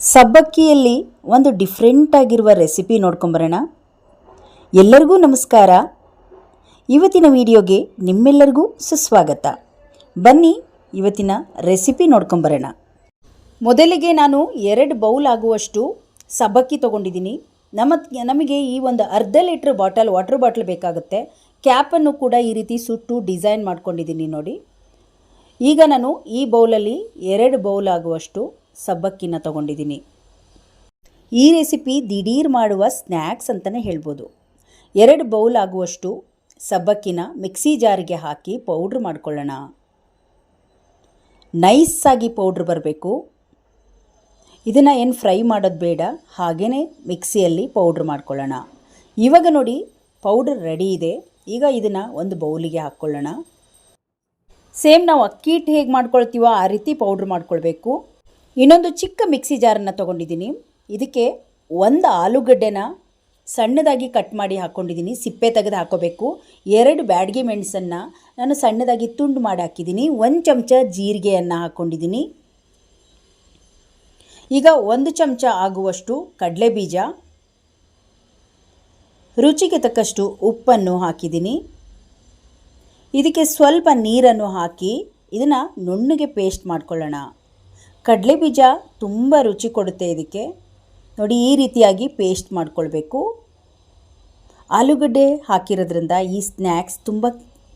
ಸಬ್ಬಕ್ಕಿಯಲ್ಲಿ ಒಂದು ಡಿಫ್ರೆಂಟ್ ಆಗಿರುವ ರೆಸಿಪಿ ನೋಡ್ಕೊಂಬರೋಣ. ಎಲ್ಲರಿಗೂ ನಮಸ್ಕಾರ. ಇವತ್ತಿನ ವಿಡಿಯೋಗೆ ನಿಮ್ಮೆಲ್ಲರಿಗೂ ಸುಸ್ವಾಗತ. ಬನ್ನಿ ಇವತ್ತಿನ ರೆಸಿಪಿ ನೋಡ್ಕೊಂಬರೋಣ. ಮೊದಲಿಗೆ ನಾನು ಎರಡು ಬೌಲ್ ಆಗುವಷ್ಟು ಸಬ್ಬಕ್ಕಿ ತೊಗೊಂಡಿದ್ದೀನಿ. ನಮ್ಮ ನಮಗೆ ಈ ಒಂದು ಅರ್ಧ ಲೀಟ್ರ್ ಬಾಟಲ್ ವಾಟರ್ ಬಾಟಲ್ ಬೇಕಾಗುತ್ತೆ. ಕ್ಯಾಪನ್ನು ಕೂಡ ಈ ರೀತಿ ಸುಟ್ಟು ಡಿಸೈನ್ ಮಾಡ್ಕೊಂಡಿದ್ದೀನಿ ನೋಡಿ. ಈಗ ನಾನು ಈ ಬೌಲಲ್ಲಿ ಎರಡು ಬೌಲ್ ಆಗುವಷ್ಟು ಸಬ್ಬಕ್ಕಿನ ತಗೊಂಡಿದ್ದೀನಿ. ಈ ರೆಸಿಪಿ ದಿಢೀರ್ ಮಾಡುವ ಸ್ನ್ಯಾಕ್ಸ್ ಅಂತಲೇ ಹೇಳ್ಬೋದು. ಎರಡು ಬೌಲ್ ಆಗುವಷ್ಟು ಸಬ್ಬಕ್ಕಿನ ಮಿಕ್ಸಿ ಜಾರಿಗೆ ಹಾಕಿ ಪೌಡ್ರ್ ಮಾಡ್ಕೊಳ್ಳೋಣ. ನೈಸಾಗಿ ಪೌಡ್ರ್ ಬರಬೇಕು. ಇದನ್ನು ಏನು ಫ್ರೈ ಮಾಡೋದು ಬೇಡ ಹಾಗೇ ಮಿಕ್ಸಿಯಲ್ಲಿ ಪೌಡ್ರ್ ಮಾಡ್ಕೊಳ್ಳೋಣ. ಇವಾಗ ನೋಡಿ ಪೌಡ್ರ್ ರೆಡಿ ಇದೆ. ಈಗ ಇದನ್ನು ಒಂದು ಬೌಲಿಗೆ ಹಾಕ್ಕೊಳ್ಳೋಣ. ಸೇಮ್ ನಾವು ಅಕ್ಕಿ ಹಿಟ್ಟು ಹೇಗೆ ಮಾಡ್ಕೊಳ್ತೀವೋ ಆ ರೀತಿ ಪೌಡ್ರ್ ಮಾಡ್ಕೊಳ್ಬೇಕು. ಇನ್ನೊಂದು ಚಿಕ್ಕ ಮಿಕ್ಸಿ ಜಾರನ್ನು ತೊಗೊಂಡಿದ್ದೀನಿ. ಇದಕ್ಕೆ ಒಂದು ಆಲೂಗಡ್ಡೆನ ಸಣ್ಣದಾಗಿ ಕಟ್ ಮಾಡಿ ಹಾಕ್ಕೊಂಡಿದ್ದೀನಿ ಸಿಪ್ಪೆ ತೆಗೆದು ಹಾಕೋಬೇಕು. ಎರಡು ಬ್ಯಾಡಗಿ ಮೆಣಸನ್ನು ನಾನು ಸಣ್ಣದಾಗಿ ತುಂಡು ಮಾಡಿ ಹಾಕಿದ್ದೀನಿ. ಒಂದು ಚಮಚ ಜೀರಿಗೆಯನ್ನು ಹಾಕ್ಕೊಂಡಿದ್ದೀನಿ ಈಗ ಒಂದು ಚಮಚ ಆಗುವಷ್ಟು ಕಡಲೆ ಬೀಜ ರುಚಿಗೆ ತಕ್ಕಷ್ಟು ಉಪ್ಪನ್ನು ಹಾಕಿದ್ದೀನಿ. ಇದಕ್ಕೆ ಸ್ವಲ್ಪ ನೀರನ್ನು ಹಾಕಿ ಇದನ್ನು ನುಣ್ಣಗೆ ಪೇಸ್ಟ್ ಮಾಡ್ಕೊಳ್ಳೋಣ. ಕಡಲೆ ಬೀಜ ತುಂಬ ರುಚಿ ಕೊಡುತ್ತೆ ಇದಕ್ಕೆ. ನೋಡಿ, ಈ ರೀತಿಯಾಗಿ ಪೇಸ್ಟ್ ಮಾಡಿಕೊಳ್ಬೇಕು. ಆಲೂಗಡ್ಡೆ ಹಾಕಿರೋದ್ರಿಂದ ಈ ಸ್ನ್ಯಾಕ್ಸ್ ತುಂಬ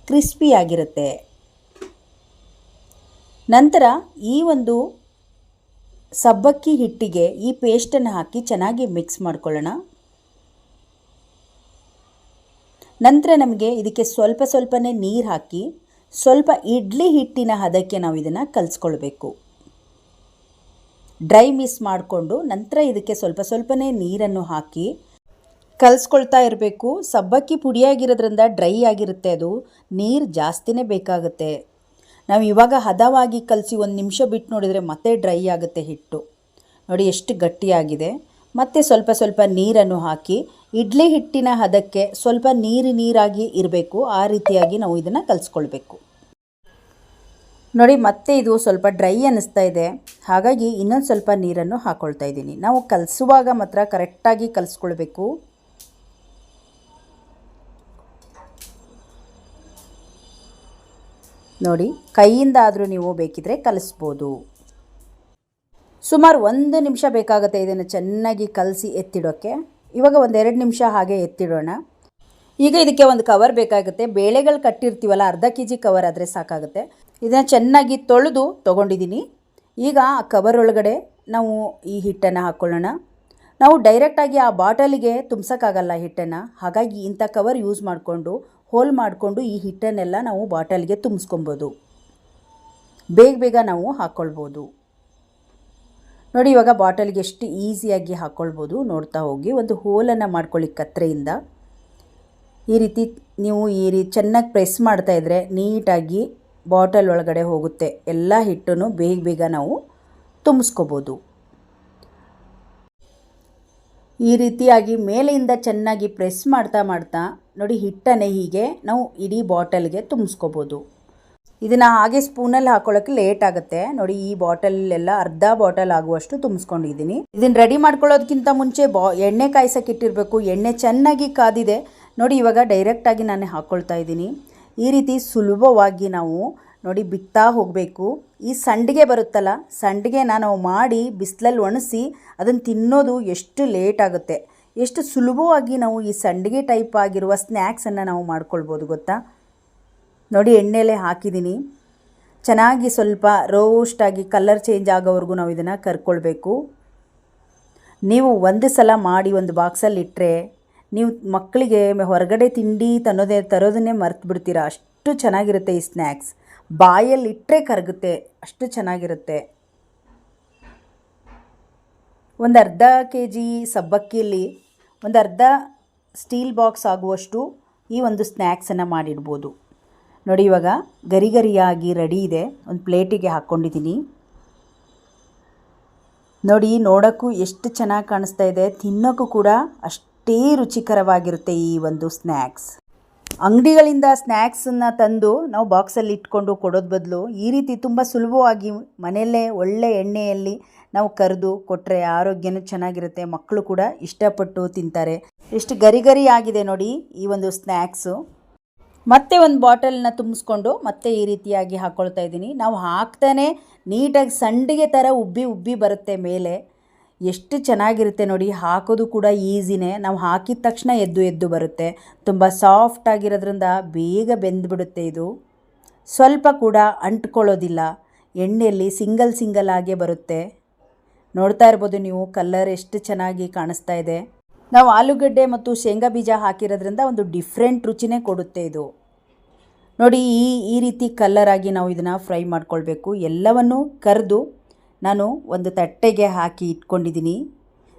ಕ್ರಿಸ್ಪಿಯಾಗಿರುತ್ತೆ ನಂತರ ಈ ಒಂದು ಸಬ್ಬಕ್ಕಿ ಹಿಟ್ಟಿಗೆ ಈ ಪೇಸ್ಟನ್ನು ಹಾಕಿ ಚೆನ್ನಾಗಿ ಮಿಕ್ಸ್ ಮಾಡ್ಕೊಳ್ಳೋಣ. ನಂತರ ನಮಗೆ ಇದಕ್ಕೆ ಸ್ವಲ್ಪ ಸ್ವಲ್ಪನೇ ನೀರು ಹಾಕಿ ಸ್ವಲ್ಪ ಇಡ್ಲಿ ಹಿಟ್ಟಿನ ಹದಕ್ಕೆ ನಾವು ಇದನ್ನು ಕಲಿಸ್ಕೊಳ್ಬೇಕು. ಡ್ರೈ ಮಿಸ್ ಮಾಡಿಕೊಂಡು ನಂತರ ಇದಕ್ಕೆ ಸ್ವಲ್ಪ ಸ್ವಲ್ಪನೇ ನೀರನ್ನು ಹಾಕಿ ಕಲಿಸ್ಕೊಳ್ತಾ ಇರಬೇಕು. ಸಬ್ಬಕ್ಕಿ ಪುಡಿಯಾಗಿರೋದ್ರಿಂದ ಡ್ರೈ ಆಗಿರುತ್ತೆ ಅದು. ನೀರು ಜಾಸ್ತಿನೇ ಬೇಕಾಗುತ್ತೆ. ನಾವು ಇವಾಗ ಹದವಾಗಿ ಕಲಸಿ ಒಂದು ನಿಮಿಷ ಬಿಟ್ಟು ನೋಡಿದರೆ ಮತ್ತೆ ಡ್ರೈ ಆಗುತ್ತೆ ಹಿಟ್ಟು. ನೋಡಿ ಎಷ್ಟು ಗಟ್ಟಿಯಾಗಿದೆ. ಮತ್ತೆ ಸ್ವಲ್ಪ ಸ್ವಲ್ಪ ನೀರನ್ನು ಹಾಕಿ ಇಡ್ಲಿ ಹಿಟ್ಟಿನ ಹದಕ್ಕೆ ಸ್ವಲ್ಪ ನೀರು ನೀರಾಗಿ ಇರಬೇಕು. ಆ ರೀತಿಯಾಗಿ ನಾವು ಇದನ್ನು ಕಲಿಸ್ಕೊಳ್ಬೇಕು. ನೋಡಿ, ಮತ್ತೆ ಇದು ಸ್ವಲ್ಪ ಡ್ರೈ ಅನ್ನಿಸ್ತಾ ಇದೆ. ಹಾಗಾಗಿ ಇನ್ನೊಂದು ಸ್ವಲ್ಪ ನೀರನ್ನು ಹಾಕ್ಕೊಳ್ತಾ ಇದ್ದೀನಿ. ನಾವು ಕಲಿಸುವಾಗ ಮಾತ್ರ ಕರೆಕ್ಟಾಗಿ ಕಲಿಸ್ಕೊಳ್ಬೇಕು. ನೋಡಿ, ಕೈಯಿಂದ ಆದರೂ ನೀವು ಬೇಕಿದ್ರೆ ಕಲಿಸ್ಬೋದು. ಸುಮಾರು ಒಂದು ನಿಮಿಷ ಬೇಕಾಗುತ್ತೆ ಇದನ್ನು ಚೆನ್ನಾಗಿ ಕಲಸಿ ಎತ್ತಿಡೋಕ್ಕೆ ಇವಾಗ ಒಂದೆರಡು ನಿಮಿಷ ಹಾಗೆ ಎತ್ತಿಡೋಣ. ಈಗ ಇದಕ್ಕೆ ಒಂದು ಕವರ್ ಬೇಕಾಗುತ್ತೆ. ಬೇಳೆಗಳು ಕಟ್ಟಿರ್ತೀವಲ್ಲ, ಅರ್ಧ ಕೆ ಜಿ ಕವರ್ ಆದರೆ ಸಾಕಾಗುತ್ತೆ. ಇದನ್ನು ಚೆನ್ನಾಗಿ ತೊಳೆದು ತೊಗೊಂಡಿದ್ದೀನಿ. ಈಗ ಆ ಕವರ್ ಒಳಗಡೆ ನಾವು ಈ ಹಿಟ್ಟನ್ನು ಹಾಕ್ಕೊಳ್ಳೋಣ ನಾವು ಡೈರೆಕ್ಟಾಗಿ ಆ ಬಾಟಲಿಗೆ ತುಂಬಿಸೋಕ್ಕಾಗಲ್ಲ ಹಿಟ್ಟನ್ನು. ಹಾಗಾಗಿ ಇಂಥ ಕವರ್ ಯೂಸ್ ಮಾಡಿಕೊಂಡು ಹೋಲ್ ಮಾಡಿಕೊಂಡು ಈ ಹಿಟ್ಟನ್ನೆಲ್ಲ ನಾವು ಬಾಟಲಿಗೆ ತುಂಬಿಸ್ಕೊಬೋದು. ಬೇಗ ಬೇಗ ನಾವು ಹಾಕ್ಕೊಳ್ಬೋದು ನೋಡಿ, ಇವಾಗ ಬಾಟಲ್ಗೆ ಎಷ್ಟು ಈಸಿಯಾಗಿ ಹಾಕ್ಕೊಳ್ಬೋದು ನೋಡ್ತಾ ಹೋಗಿ, ಒಂದು ಹೋಲನ್ನು ಮಾಡ್ಕೊಳ್ಳಿ ಕತ್ರೆಯಿಂದ. ಈ ರೀತಿ ನೀವು ಈ ರೀತಿ ಚೆನ್ನಾಗಿ ಪ್ರೆಸ್ ಮಾಡ್ತಾ ಇದ್ದರೆ ನೀಟಾಗಿ ಬಾಟಲ್ ಒಳಗಡೆ ಹೋಗುತ್ತೆ. ಎಲ್ಲ ಹಿಟ್ಟನ್ನು ಬೇಗ ಬೇಗ ನಾವು ತುಂಬಿಸ್ಕೋಬೋದು. ಈ ರೀತಿಯಾಗಿ ಮೇಲೆಯಿಂದ ಚೆನ್ನಾಗಿ ಪ್ರೆಸ್ ಮಾಡ್ತಾ ಮಾಡ್ತಾ ನೋಡಿ ಹಿಟ್ಟನ್ನೇ ಹೀಗೆ ನಾವು ಇಡೀ ಬಾಟಲ್ಗೆ ತುಂಬಿಸ್ಕೋಬೋದು. ಇದನ್ನು ಹಾಗೆ ಸ್ಪೂನಲ್ಲಿ ಹಾಕೊಳ್ಳೋಕ್ಕೆ ಲೇಟ್ ಆಗುತ್ತೆ. ನೋಡಿ ಈ ಬಾಟಲೆಲ್ಲ ಅರ್ಧ ಬಾಟಲ್ ಆಗುವಷ್ಟು ತುಂಬಿಸ್ಕೊಂಡಿದ್ದೀನಿ. ಇದನ್ನು ರೆಡಿ ಮಾಡ್ಕೊಳ್ಳೋದಕ್ಕಿಂತ ಮುಂಚೆ ಬಾ ಎಣ್ಣೆ ಕಾಯಿಸೋಕ್ಕಿಟ್ಟಿರಬೇಕು ಇಟ್ಟಿರಬೇಕು. ಎಣ್ಣೆ ಚೆನ್ನಾಗಿ ಕಾದಿದೆ. ನೋಡಿ ಇವಾಗ ಡೈರೆಕ್ಟಾಗಿ ನಾನು ಹಾಕ್ಕೊಳ್ತಾ ಇದ್ದೀನಿ. ಈ ರೀತಿ ಸುಲಭವಾಗಿ ನಾವು ನೋಡಿ ಬಿತ್ತಾ ಹೋಗಬೇಕು. ಈ ಸಂಡಿಗೆ ಬರುತ್ತಲ್ಲ, ಸಂಡಿಗೆನ ನಾವು ಮಾಡಿ ಬಿಸಿಲಲ್ಲಿ ಒಣಸಿ ಅದನ್ನು ತಿನ್ನೋದು ಎಷ್ಟು ಲೇಟ್ ಆಗುತ್ತೆ. ಎಷ್ಟು ಸುಲಭವಾಗಿ ನಾವು ಈ ಸಂಡಿಗೆ ಟೈಪ್ ಆಗಿರುವ ಸ್ನ್ಯಾಕ್ಸನ್ನು ನಾವು ಮಾಡ್ಕೊಳ್ಬೋದು ಗೊತ್ತಾ? ನೋಡಿ ಎಣ್ಣೆಲೆ ಹಾಕಿದ್ದೀನಿ ಚೆನ್ನಾಗಿ ಸ್ವಲ್ಪ ರೋಸ್ಟಾಗಿ ಕಲರ್ ಚೇಂಜ್ ಆಗೋವರೆಗೂ ನಾವು ಇದನ್ನು ಕರ್ಕೊಳ್ಬೇಕು. ನೀವು ಒಂದು ಸಲ ಮಾಡಿ ಒಂದು ಬಾಕ್ಸಲ್ಲಿ ಇಟ್ಟರೆ ನೀವು ಮಕ್ಕಳಿಗೆ ಹೊರಗಡೆ ತಿಂಡಿ ತನ್ನೋದೇ, ತರೋದನ್ನೇ ಮರ್ತು ಬಿಡ್ತೀರಾ? ಅಷ್ಟು ಚೆನ್ನಾಗಿರುತ್ತೆ ಈ ಸ್ನ್ಯಾಕ್ಸ್. ಬಾಯಲ್ಲಿ ಇಟ್ಟರೆ ಕರಗುತ್ತೆ, ಅಷ್ಟು ಚೆನ್ನಾಗಿರುತ್ತೆ. ಒಂದು ಅರ್ಧ ಕೆ ಜಿ ಸಬ್ಬಕ್ಕಿಯಲ್ಲಿ ಒಂದು ಅರ್ಧ ಸ್ಟೀಲ್ ಬಾಕ್ಸ್ ಆಗುವಷ್ಟು ಈ ಒಂದು ಸ್ನ್ಯಾಕ್ಸನ್ನು ಮಾಡಿಡ್ಬೋದು. ನೋಡಿ ಇವಾಗ ಗರಿ ಗರಿಯಾಗಿ ರೆಡಿ ಇದೆ. ಒಂದು ಪ್ಲೇಟಿಗೆ ಹಾಕ್ಕೊಂಡಿದ್ದೀನಿ ನೋಡಿ ನೋಡೋಕ್ಕೂ ಎಷ್ಟು ಚೆನ್ನಾಗಿ ಕಾಣಿಸ್ತಾ ಇದೆ. ತಿನ್ನೋಕ್ಕೂ ಕೂಡ ಅಷ್ಟೇ ರುಚಿಕರವಾಗಿರುತ್ತೆ ಈ ಒಂದು ಸ್ನ್ಯಾಕ್ಸ್. ಅಂಗಡಿಗಳಿಂದ ಸ್ನ್ಯಾಕ್ಸನ್ನು ತಂದು ನಾವು ಬಾಕ್ಸಲ್ಲಿ ಇಟ್ಕೊಂಡು ಕೊಡೋದು ಬದಲು ಈ ರೀತಿ ತುಂಬ ಸುಲಭವಾಗಿ ಮನೆಯಲ್ಲೇ ಒಳ್ಳೆ ಎಣ್ಣೆಯಲ್ಲಿ ನಾವು ಕರೆದು ಕೊಟ್ಟರೆ ಆರೋಗ್ಯನೂ ಚೆನ್ನಾಗಿರುತ್ತೆ, ಮಕ್ಕಳು ಕೂಡ ಇಷ್ಟಪಟ್ಟು ತಿಂತಾರೆ. ಎಷ್ಟು ಗರಿ ಆಗಿದೆ ನೋಡಿ ಈ ಒಂದು ಸ್ನ್ಯಾಕ್ಸು. ಮತ್ತೆ ಒಂದು ಬಾಟಲ್ನ ತುಂಬಿಸ್ಕೊಂಡು ಮತ್ತೆ ಈ ರೀತಿಯಾಗಿ ಹಾಕ್ಕೊಳ್ತಾ ಇದ್ದೀನಿ. ನಾವು ಹಾಕ್ತಾನೆ, ನೀಟಾಗಿ ಸಂಡಿಗೆ ಥರ ಉಬ್ಬಿ ಉಬ್ಬಿ ಬರುತ್ತೆ ಮೇಲೆ. ಎಷ್ಟು ಚೆನ್ನಾಗಿರುತ್ತೆ ನೋಡಿ, ಹಾಕೋದು ಕೂಡ ಈಸಿನೇ. ನಾವು ಹಾಕಿದ ತಕ್ಷಣ ಎದ್ದು ಎದ್ದು ಬರುತ್ತೆ. ತುಂಬ ಸಾಫ್ಟ್ ಆಗಿರೋದ್ರಿಂದ ಬೇಗ ಬೆಂದ್ಬಿಡುತ್ತೆ ಇದು. ಸ್ವಲ್ಪ ಕೂಡ ಅಂಟ್ಕೊಳ್ಳೋದಿಲ್ಲ. ಎಣ್ಣೆಯಲ್ಲಿ ಸಿಂಗಲ್ ಸಿಂಗಲ್ ಆಗೇ ಬರುತ್ತೆ. ನೋಡ್ತಾ ಇರ್ಬೋದು ನೀವು ಕಲ್ಲರ್ ಎಷ್ಟು ಚೆನ್ನಾಗಿ ಕಾಣಿಸ್ತಾ ಇದೆ. ನಾವು ಆಲೂಗಡ್ಡೆ ಮತ್ತು ಶೇಂಗಾ ಬೀಜ ಹಾಕಿರೋದ್ರಿಂದ ಒಂದು ಡಿಫ್ರೆಂಟ್ ರುಚಿನೇ ಕೊಡುತ್ತೆ ಇದು. ನೋಡಿ, ಈ ಈ ರೀತಿ ಕಲ್ಲರಾಗಿ ನಾವು ಇದನ್ನು ಫ್ರೈ ಮಾಡ್ಕೊಳ್ಬೇಕು. ಎಲ್ಲವನ್ನು ಕರೆದು ನಾನು ಒಂದು ತಟ್ಟೆಗೆ ಹಾಕಿ ಇಟ್ಕೊಂಡಿದ್ದೀನಿ.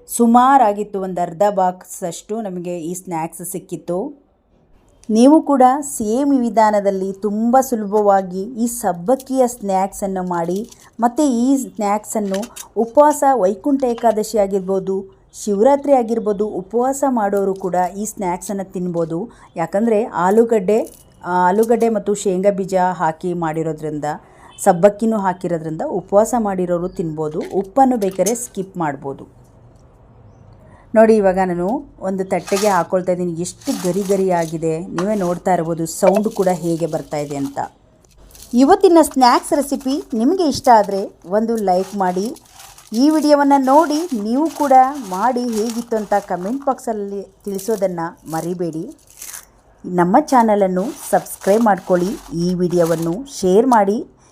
ಸುಮಾರಾಗಿತ್ತು ಒಂದು ಅರ್ಧ ಬಾಕ್ಸಷ್ಟು ನಮಗೆ ಈ ಸ್ನ್ಯಾಕ್ಸ್ ಸಿಕ್ಕಿತ್ತು. ನೀವು ಕೂಡ ಸೇಮ್ ವಿಧಾನದಲ್ಲಿ ತುಂಬ ಸುಲಭವಾಗಿ ಈ ಸಬ್ಬಕ್ಕಿಯ ಸ್ನ್ಯಾಕ್ಸನ್ನು ಮಾಡಿ, ಮತ್ತು ಈ ಸ್ನ್ಯಾಕ್ಸನ್ನು ಉಪವಾಸ ವೈಕುಂಠ ಏಕಾದಶಿ ಆಗಿರ್ಬೋದು, ಶಿವರಾತ್ರಿ ಆಗಿರ್ಬೋದು, ಉಪವಾಸ ಮಾಡೋರು ಕೂಡ ಈ ಸ್ನ್ಯಾಕ್ಸನ್ನು ತಿನ್ಬೋದು. ಯಾಕಂದರೆ ಆಲೂಗಡ್ಡೆ ಆಲೂಗಡ್ಡೆ ಮತ್ತು ಶೇಂಗಾ ಬೀಜ ಹಾಕಿ ಮಾಡಿರೋದ್ರಿಂದ ಸಬ್ಬಕ್ಕಿನೂ ಹಾಕಿರೋದ್ರಿಂದ ಉಪವಾಸ ಮಾಡಿರೋರು ತಿನ್ಬೋದು, ಉಪ್ಪನ್ನು ಬೇಕಾದ್ರೆ ಸ್ಕಿಪ್ ಮಾಡ್ಬೋದು. ನೋಡಿ, ಇವಾಗ ನಾನು ಒಂದು ತಟ್ಟೆಗೆ ಹಾಕೊಳ್ತಾ ಇದ್ದೀನಿ. ಎಷ್ಟು ಗರಿ ಗರಿ ಆಗಿದೆ. ನೀವೇ ನೋಡ್ತಾ ಇರ್ಬೋದು, ಸೌಂಡ್ ಕೂಡ ಹೇಗೆ ಬರ್ತಾ ಇದೆ ಅಂತ. ಇವತ್ತಿನ ಸ್ನ್ಯಾಕ್ಸ್ ರೆಸಿಪಿ ನಿಮಗೆ ಇಷ್ಟ ಆದರೆ ಒಂದು ಲೈಕ್ ಮಾಡಿ, ಈ ವಿಡಿಯೋವನ್ನು ನೋಡಿ ನೀವು ಕೂಡ ಮಾಡಿ ಹೇಗಿತ್ತು ಅಂತ ಕಮೆಂಟ್ ಬಾಕ್ಸಲ್ಲಿ ತಿಳಿಸೋದನ್ನು ಮರಿಬೇಡಿ. ನಮ್ಮ ಚಾನಲನ್ನು ಸಬ್ಸ್ಕ್ರೈಬ್ ಮಾಡ್ಕೊಳ್ಳಿ, ಈ ವಿಡಿಯೋವನ್ನು ಶೇರ್ ಮಾಡಿ.